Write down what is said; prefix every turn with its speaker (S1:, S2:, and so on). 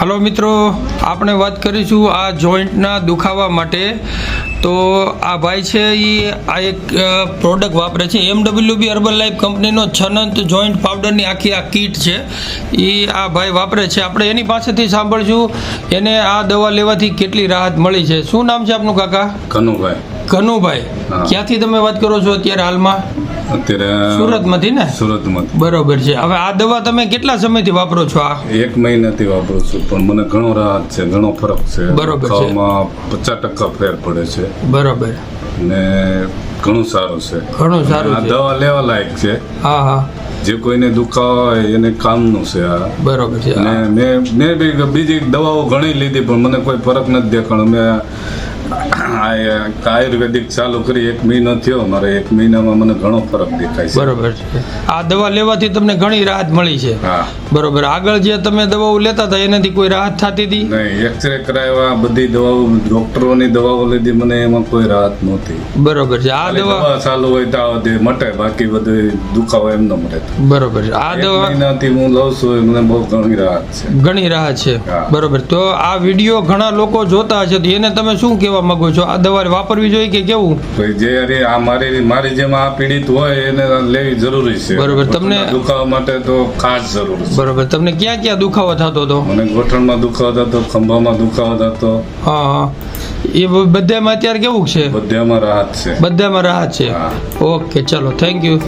S1: હાલો મિત્રો આપણે વાત કરીશું આ જોઈન્ટના દુખાવા માટે. તો આ ભાઈ છે એ આ એક પ્રોડક્ટ વાપરે છે. એમડબલ્યુબી અર્બન લાઈફ કંપનીનો છનંત જોઈન્ટ પાવડરની આખી આ કીટ છે. એ આ ભાઈ વાપરે છે. આપણે એની પાસેથી સાંભળશું એને આ દવા લેવાથી કેટલી રાહત મળી છે. શું નામ છે આપનું કાકા?
S2: કનુભાઈ.
S1: કનુભાઈ. ક્યાંથી તમે વાત કરો છો અત્યારે હાલમાં?
S2: અત્યારે
S1: સુરતમાંથી ને?
S2: સુરતમાંથી.
S1: બરોબર છે. હવે આ દવા તમે કેટલા સમયથી વાપરો છો આ?
S2: એક મહિનાથી વાપરું છું પણ મને ઘણો રાહત છે ઘણો ફરક છે.
S1: બરોબર.
S2: ખાવામાં પચાસ ટકા ફેર પડે છે.
S1: બરોબર.
S2: ને ઘણું સારું છે.
S1: ઘણું સારું
S2: આ દવા લેવા લાયક છે.
S1: હા હા.
S2: જે કોઈને દુખાવો હોય એને કામનું છે આ.
S1: બરોબર છે.
S2: અને મેં મેં બી બીજી દવાઓ ઘણી લીધી પણ મને કોઈ ફરક નથી દેખાણો. મેં આયુર્વેદિક ચાલુ કરી એક મહિનો થયો મારે એક મહિનામાં મને ઘણો ફરક દેખાય છે.
S1: બરોબર છે. આ દવા લેવાથી તમને ઘણી રાહત મળી છે. બરોબર. આગળ જે તમે દવાઓ લેતા હતા એનાથી કોઈ રાહત થતી હતી?
S2: નહીં એક્સરે કરાવ્યા બધી દવાઓ ડોક્ટરોની દવાઓ લીધી મને એમાં કોઈ રાહત નહોતી.
S1: બરોબર છે. આ દવા
S2: ચાલુ હોય તો દે મટે બાકી બધું દુખાવો એમ ન મટે.
S1: બરોબર છે. આ દવા
S2: મહિનાથી હું લઉં છું મને બહુ ઘણી રાહત છે.
S1: ઘણી રાહત છે. બરોબર. તો આ વીડિયો ઘણા લોકો જોતા હશે તો એને તમે શું કહેવા માંગો છો? આ દવા વાપરવી જોઈએ કે કેવું?
S2: જે અરે આ મારી મારી જેમ આ પીડિત હોય એને લેવી જરૂરી છે.
S1: બરોબર, તમને-
S2: દુખાવા માટે તો ખાસ જરૂર છે.
S1: બરોબર તમને ક્યાં ક્યાં દુખાવો થતો હતો?
S2: મને ગોઠણમાં દુખાવો થતો ખંભામાં દુખાવો થતો.
S1: હા હા. એ બધામાં અત્યારે કેવું છે?
S2: બધામાં રાહત છે.
S1: બધામાં રાહત છે. ઓકે ચલો થેન્ક યુ